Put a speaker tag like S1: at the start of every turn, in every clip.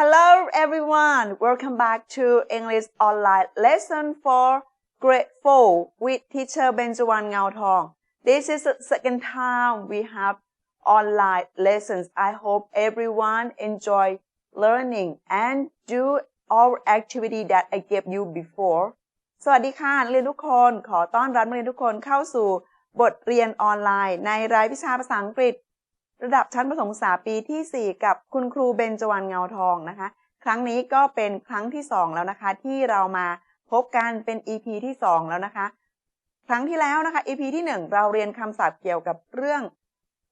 S1: Hello everyone, welcome back to English Online Lesson for Grade 4 with teacher Benjawan Ngao Thong. This is the second time we have online lessons. I hope everyone enjoy learning and do all activity that I gave you before. สวัสดีค่ะนักเรียนทุกคน ขอต้อนรับนักเรียนทุกคนเข้าสู่บทเรียนออนไลน์ ในรายวิชาภาษาอังกฤษ ระดับชั้นประถมศึกษาปีที่ 4 กับคุณครูเบญจวรรณเงาทองนะคะ ครั้งนี้ก็เป็นครั้งที่ 2 แล้วนะคะ ที่เรามาพบกันเป็น EP ที่ 2 แล้วนะคะ ครั้งที่แล้วนะคะ EP ที่ 1 เราเรียนคำศัพท์เกี่ยวกับเรื่อง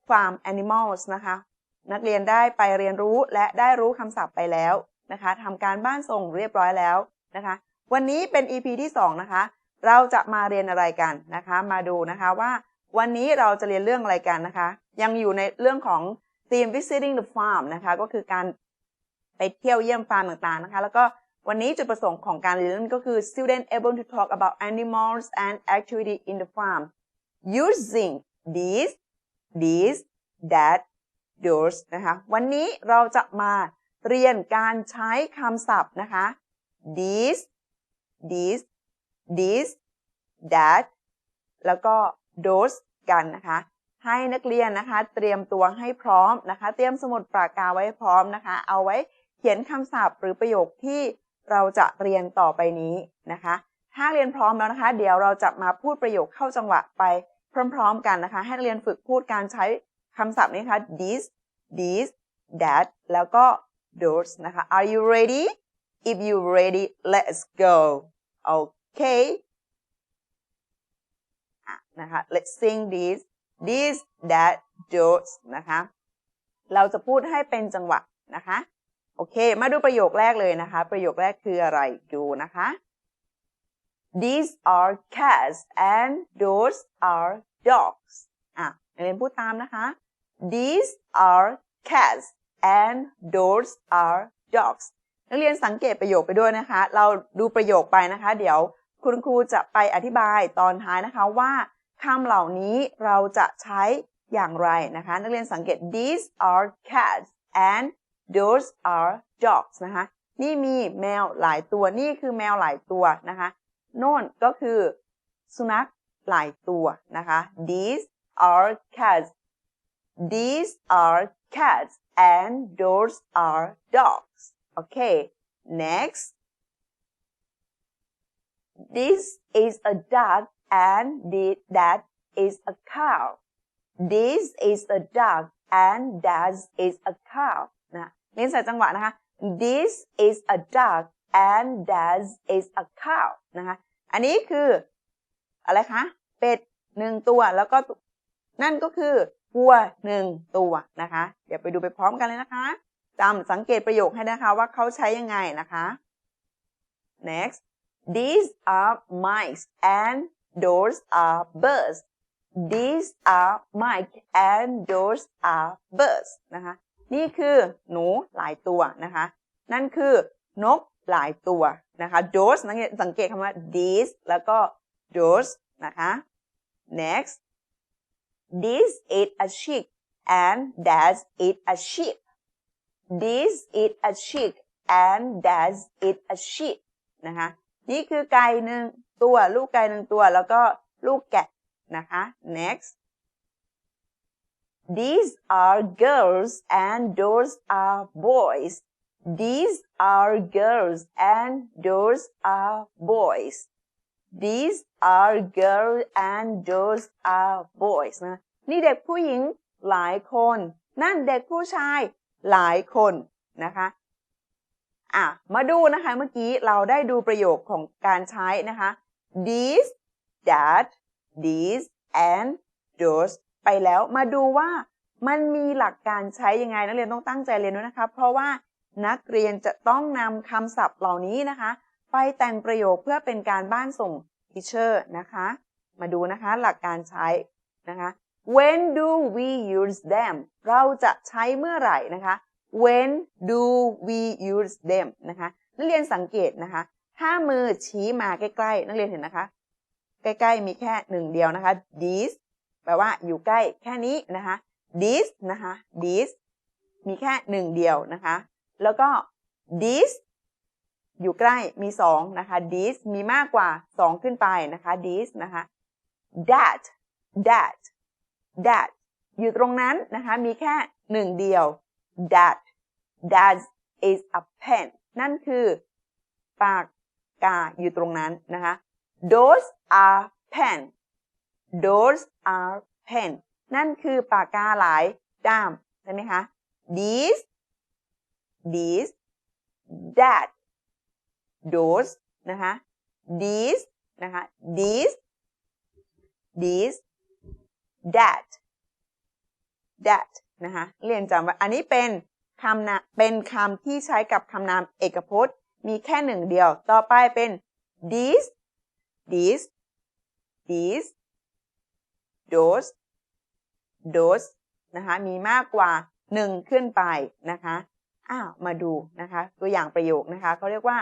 S1: farm animals นะคะ นักเรียนได้ไปเรียนรู้และได้รู้คำศัพท์ไปแล้วนะคะทำการบ้านส่งเรียบร้อยแล้วนะคะ วันนี้เป็น EP ที่ 2 นะคะ เราจะมาเรียนอะไรกันนะคะ มาดูนะคะว่า วันนี้เราจะเรียนเรื่องอะไรกันนะคะ ยังอยู่ในเรื่องของ theme visiting the farm นะคะ ก็คือการไปเที่ยวเยี่ยมฟาร์มต่างๆนะคะ แล้วก็วันนี้จุดประสงค์ของการเรียนก็คือ student able to talk about animals and activity in the farm using these these that those นะคะ วันนี้เราจะมาเรียนการใช้คำศัพท์นะคะ these these this that แล้วก็ those กันนะคะ ให้นักเรียนนะคะ เตรียมตัวให้พร้อมนะคะ เตรียมสมุดปากกาไว้พร้อมนะคะ เอาไว้เขียนคำศัพท์หรือประโยคที่เราจะเรียนต่อไปนี้นะคะ ถ้าเรียนพร้อมแล้วนะคะ เดี๋ยวเราจะมาพูดประโยคเข้าจังหวะไปพร้อมๆกันนะคะ ให้นักเรียนฝึกพูดการใช้คำศัพท์นี้ค่ะ this this that แล้วก็ those นะคะ Are you ready If you ready let's go Okay นะคะ Let's sing this this that those นะคะ เราจะพูดให้เป็นจังหวะนะคะ โอเค มาดูประโยคแรกเลยนะคะ ประโยคแรกคืออะไรดูนะคะ These are cats and those are dogs อะนักเรียนพูดตามนะคะ These are cats and those are dogs นักเรียนสังเกตประโยคไปด้วยนะคะ เราดูประโยคไปนะคะ เดี๋ยวคุณครูจะไปอธิบายตอนท้ายนะคะว่า คำเหล่านี้เราจะใช้อย่างไรนะคะ นักเรียนสังเกต these are cats and those are dogs นะคะ นี่มีแมวหลายตัว นี่คือแมวหลายตัวนะคะ โน่นก็คือสุนัขหลายตัวนะคะ these are cats these are cats and those are dogs okay next this is a duck and the, that is a cow this is a duck and that is a cow นะเรียนใส่จังหวะนะคะ this is a duck and that is a cow นะคะอันนี้คือ อะไรคะ เป็ดหนึ่งตัวแล้วก็ นั่นก็คือวัวหนึ่งตัวนะคะ เดี๋ยวไปดูไปพร้อมกันเลยนะคะจำสังเกตประโยคให้นะคะว่าเขาใช้ยังไงนะคะ next these are mice and those are birds these are mice and those are birds นะคะนี่คือหนูหลายตัวนะคะ นั่นคือนกหลายตัวนะคะ those สังเกตคำว่า these แล้วก็ those นะคะ next this is a sheep and that is a sheep this is a sheep and that is a sheep นะคะ นี่คือไก่หนึ่ง ตัว ลูกไก่หนึ่งตัว แล้วก็ลูกแกะนะคะ next these are girls and those are boys these are girls and those are boys these are girls and those are boys นะนี่เด็กผู้หญิงหลายคน นั่นเด็กผู้ชายหลายคนนะคะอะมาดูนะคะเมื่อกี้เราได้ดูประโยคของการใช้นะคะ these that these and those ไปแล้วมาดูว่ามันมีหลักการใช้ยังไงนักเรียนต้องตั้งใจเรียนด้วยนะคะ เพราะว่านักเรียนจะต้องนำคำศัพท์เหล่านี้นะคะ ไปแต่งประโยคเพื่อเป็นการบ้านส่ง teacher นะคะ มาดูนะคะหลักการใช้นะคะ when do we use them เราจะใช้เมื่อไหร่นะคะ when do we use them นะคะนักเรียนสังเกตนะคะ ถ้ามือชี้มาใกล้ๆ นักเรียนเห็นนะคะ ใกล้ๆมีแค่หนึ่งเดียวนะคะ this แปลว่าอยู่ใกล้แค่นี้นะคะ this นะคะ this มีแค่หนึ่งเดียวนะคะ แล้วก็ this อยู่ใกล้มีสองนะคะ this มีมากกว่าสองขึ้นไปนะคะ this นะคะ that that that อยู่ตรงนั้นนะคะ มีแค่หนึ่งเดียว that that is a pen นั่นคือ ปาก กาอยู่ตรงนั้นนะคะ those are pen those are pen นั่นคือปากกาหลายด้ามใช่ไหมคะ these these that those นะคะ these นะคะ these these that that นะคะ เรียนจำไว้ อันนี้เป็นคำนะเป็นคำที่ใช้กับคำนามเอกพจน์ มีแค่หนึ่งเดียว ต่อไปเป็น these these these those those นะคะ มีมากกว่าหนึ่งขึ้นไปนะคะอ้าวมาดูนะคะ ตัวอย่างประโยคนะคะเขาเรียกว่า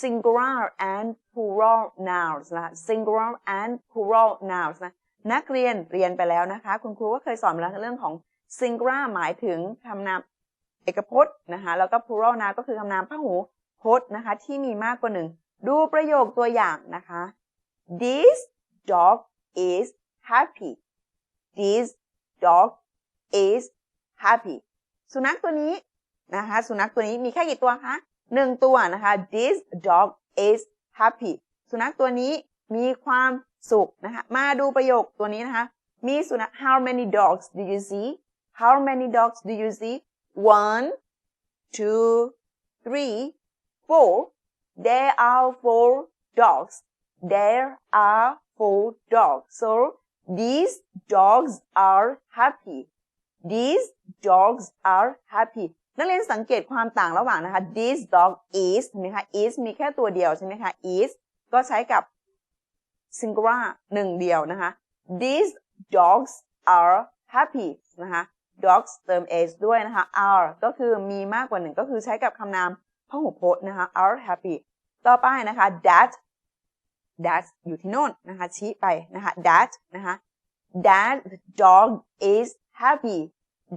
S1: singular and plural nouns นะคะ singular and plural nouns นะนักเรียนเรียนไปแล้วนะคะ คุณครูก็เคยสอนแล้วเรื่องของ singular หมายถึงคำนามเอกพจน์นะคะแล้วก็ plural noun ก็คือคำนามพหู พจน์นะคะที่มีมากกว่าหนึ่ง ดูประโยคตัวอย่างนะคะ this dog is happy this dog is happy สุนัขตัวนี้นะคะ สุนัขตัวนี้มีแค่กี่ตัวคะหนึ่งตัวนะคะ this dog is happy สุนัขตัวนี้มีความสุขนะคะ มาดูประโยคตัวนี้นะคะ มีสุนัข how many dogs do you see how many dogs do you see one two three four there are four dogs there are four dogs so these dogs are happy these dogs are happy นักเรียนสังเกตความต่างระหว่างนะคะ this dog is เห็นไหมคะ is มีแค่ตัวเดียวใช่ไหมคะ is ก็ใช้กับ singular หนึ่งเดียวนะคะ these dogs are happy นะคะ dogs เติม s ด้วยนะคะ are ก็คือมีมากกว่าหนึ่งก็คือใช้กับคำนาม พหูพจน์นะคะ are happy ต่อไปนะคะ that that อยู่ที่โน่นนะคะ ชี้ไปนะคะ that นะคะ that dog is happy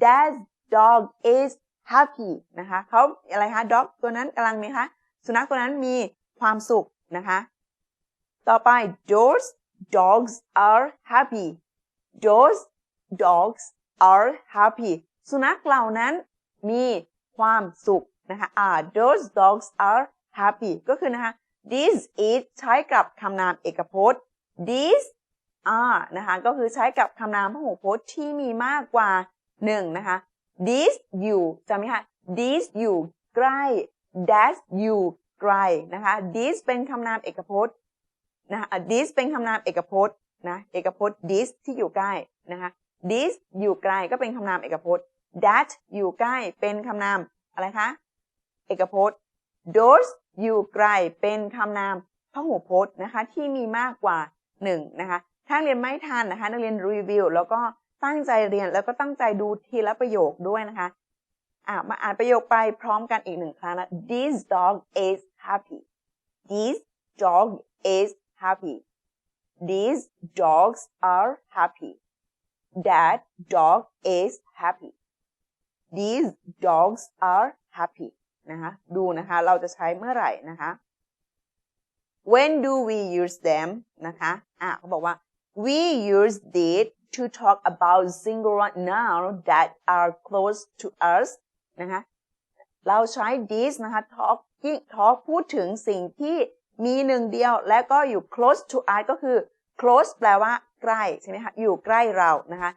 S1: that dog is happy นะคะเขาอะไรคะ dog ตัวนั้นกำลังมีคะสุนัขตัวนั้นมีความสุขนะคะ ต่อไป those dogs are happy those dogs are happy สุนัขเหล่านั้นมีความสุข นะคะอ่า those dogs are happy ก็คือนะคะ this is ใช้กับคำนามเอกพจน์ these are นะคะก็คือใช้กับคำนามพหูพจน์ที่มีมากกว่าหนึ่งนะคะ this อยู่จำไหมคะ this อยู่ใกล้ that อยู่ไกลนะคะ this เป็นคำนามเอกพจน์นะคะ this เป็นคำนามเอกพจน์นะเอกพจน์ this ที่อยู่ใกล้นะคะ this อยู่ไกลก็เป็นคำนามเอกพจน์ that อยู่ใกล้เป็นคำนามอะไรคะ เอกพจน์ those อยู่ไกลเป็นคำนามพหูพจน์นะคะที่มีมากกว่าหนึ่งนะคะถ้าเรียนไม่ทันนะคะนักเรียนรีวิวแล้วก็ตั้งใจเรียนแล้วก็ตั้งใจดูทีละประโยคด้วยนะคะอ่ามาอ่านประโยคไปพร้อมกันอีกหนึ่งครั้งนะ This dog is happy This dog is happy These dogs are happy That dog is happy These dogs are happy นะคะดูนะคะ เราจะใช้เมื่อไหร่นะคะ When do we use them นะคะอะเขาบอกว่า we use it to talk about singular nouns that are close to us นะคะ เราใช้ this นะคะ talk talk พูดถึงสิ่งที่มีหนึ่งเดียว และก็อยู่ close to us ก็คือ close แปลว่าใกล้ใช่ไหมคะ อยู่ใกล้เรานะคะ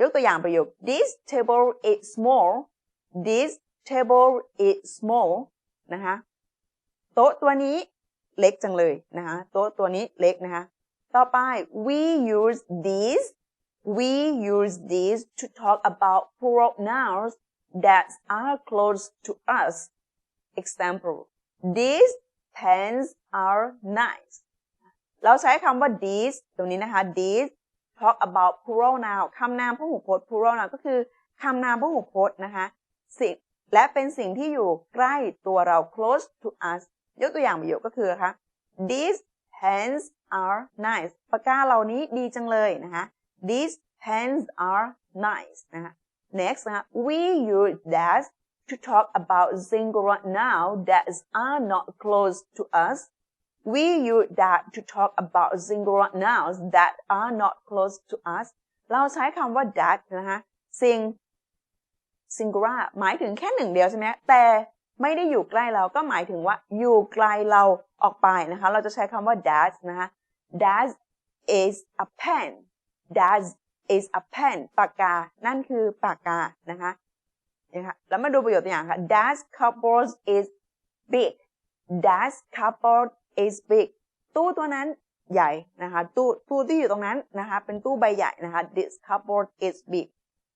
S1: ยกตัวอย่างประโยค this table is small this table is small นะคะโต๊ะตัวนี้เล็กจังเลยนะคะโต๊ะตัวนี้เล็กนะคะต่อไป we use these we use these to talk about plural nouns that are close to us example these pens are nice เราใช้คำว่า these ตรงนี้นะคะ these talk about plural noun คำนามพหูพจน์ plural noun ก็คือคำนามพหูพจน์นะคะสิ่ง และเป็นสิ่งที่อยู่ใกล้ตัวเรา close to us ยกตัวอย่างประโยคก็คือนะคะ these pens are nice ปากกาเหล่านี้ดีจังเลยนะคะ these pens are nice นะคะ next นะคะ we use that to talk about singular nouns that are not close to us. We use that to talk about singular nouns that are not close to us. เราใช้คำว่า that นะคะ sing singular หมายถึงแค่หนึ่งเดียวใช่ไหมแต่ไม่ได้อยู่ใกล้เราก็หมายถึงว่าอยู่ไกลเราออกไปนะคะ เราจะใช้คำว่า that นะคะ that is a pen that is a pen ปากกา นั่นคือปากกานะคะนะคะแล้วมาดูประโยชน์ตัวอย่างค่ะ that cupboard is big that cupboard is big ตู้ตัวนั้นใหญ่นะคะ ตู้ตู้ที่อยู่ตรงนั้นนะคะ เป็นตู้ใบใหญ่นะคะ this cupboard is big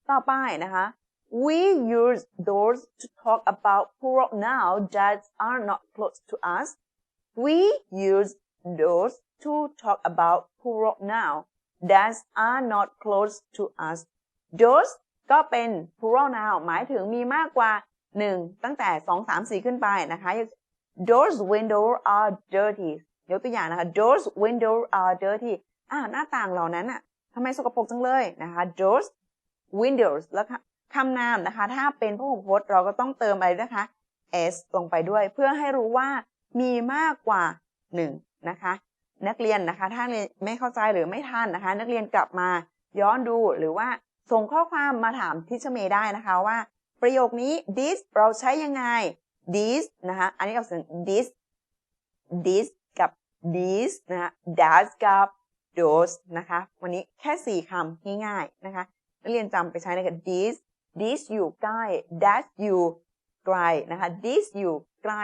S1: ต่อไปนะคะ we use those to talk about plural nouns that are not close to us we use those to talk about plural nouns that are not close to us those ก็เป็น plural noun หมายถึงมีมากกว่า1ตั้งแต่2 3 4ขึ้นไปนะคะ those windows are dirty ยกตัวอย่างนะคะ those windows are dirty อ่าหน้าต่างเหล่านั้นอะทำไมสกปรกจังเลยนะคะ those windows แล้ว คำนามนะคะ ถ้าเป็นพหูพจน์เราก็ต้องเติมอะไรนะคะ s ลงไปด้วยเพื่อให้รู้ว่ามีมากกว่า 1 นะคะ นักเรียนนะคะ ถ้าไม่เข้าใจหรือไม่ทันนะคะ นักเรียนกลับมาย้อนดูหรือว่าส่งข้อความมาถามทิชเมย์ได้นะคะว่า ประโยคนี้ this เราใช้ยังไง this นะคะ อันนี้เราเสียง this this กับ this นะคะ that กับ those นะคะ วันนี้แค่ 4 คำง่ายๆนะคะ นักเรียนจำไปใช้ในกับ this this อยู่ใกล้ that อยู่ไกลนะคะ this อยู่ใกล้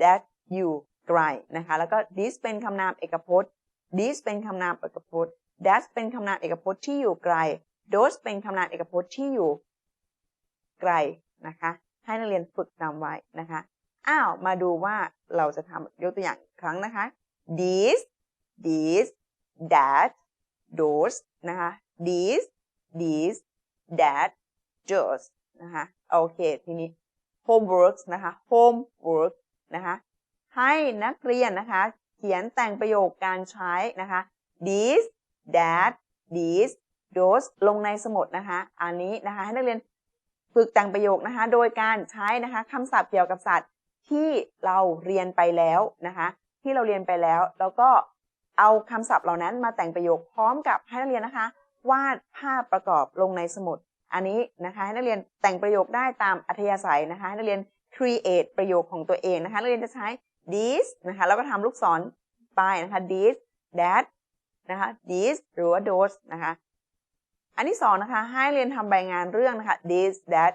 S1: that อยู่ไกลนะคะแล้วก็ this เป็นคำนามเอกพจน์ this เป็นคำนามเอกพจน์ that เป็นคำนามเอกพจน์ที่อยู่ไกล those เป็นคำนามเอกพจน์ที่อยู่ไกลนะคะให้นักเรียนฝึกจำไว้นะคะอ้าวมาดูว่าเราจะทำยกตัวอย่างอีกครั้งนะคะ this this that those นะคะ this this that those นะคะโอเค ทีนี้ homework นะคะ homework นะคะให้นักเรียนนะคะ เขียนแต่งประโยคการใช้นะคะ this that this those ลงในสมุดนะคะ อันนี้นะคะ ให้นักเรียนฝึกแต่งประโยคนะคะ โดยการใช้นะคะคำศัพท์เกี่ยวกับสัตว์ที่เราเรียนไปแล้วนะคะ ที่เราเรียนไปแล้ว แล้วก็เอาคำศัพท์เหล่านั้นมาแต่งประโยคพร้อมกับให้นักเรียนนะคะ วาดภาพประกอบลงในสมุด อันนี้นะคะให้นักเรียนแต่งประโยคได้ตามอัธยาศัยนะคะให้นักเรียน create ประโยคของตัวเองนะคะนักเรียนจะใช้ this นะคะแล้วก็ทำลูกศรไปนะคะ this that นะคะ this หรือว่า those นะคะอันที่สองนะคะให้เรียนทำใบงานเรื่องนะคะ this that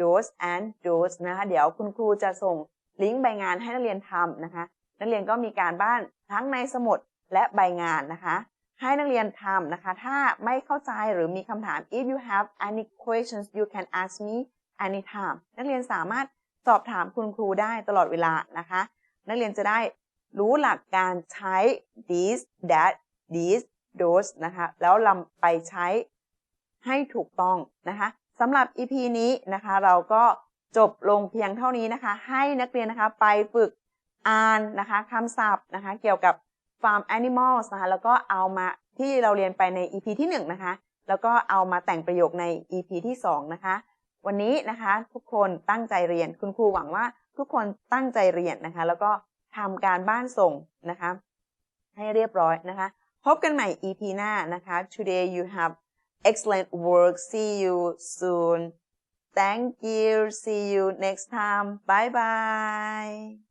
S1: those and those นะคะเดี๋ยวคุณครูจะส่งลิงก์ใบงานให้นักเรียนทำนะคะนักเรียนก็มีการบ้านทั้งในสมุดและใบงานนะคะ ให้นักเรียนทำนะคะ ถ้าไม่เข้าใจหรือมีคำถาม if you have any questions you can ask me anytime นักเรียนสามารถสอบถามคุณครูได้ตลอดเวลานะคะ นักเรียนจะได้รู้หลักการใช้ this that this those นะคะ แล้วนำไปใช้ให้ถูกต้องนะคะสำหรับ EP นี้นะคะ เราก็จบลงเพียงเท่านี้นะคะ ให้นักเรียนนะคะไปฝึกอ่านนะคะคำศัพท์นะคะ เกี่ยวกับ farm animals นะคะ แล้วก็เอามาที่เราเรียนไปใน EP ที่1นะคะ แล้วก็เอามาแต่งประโยคใน EP ที่2นะคะ วันนี้นะคะทุกคนตั้งใจเรียน คุณครูหวังว่าทุกคนตั้งใจเรียนนะคะ แล้วก็ทำการบ้านส่งนะคะ ให้เรียบร้อยนะคะ พบกันใหม่ EP หน้านะคะ today you have excellent work see you soon thank you see you next time bye bye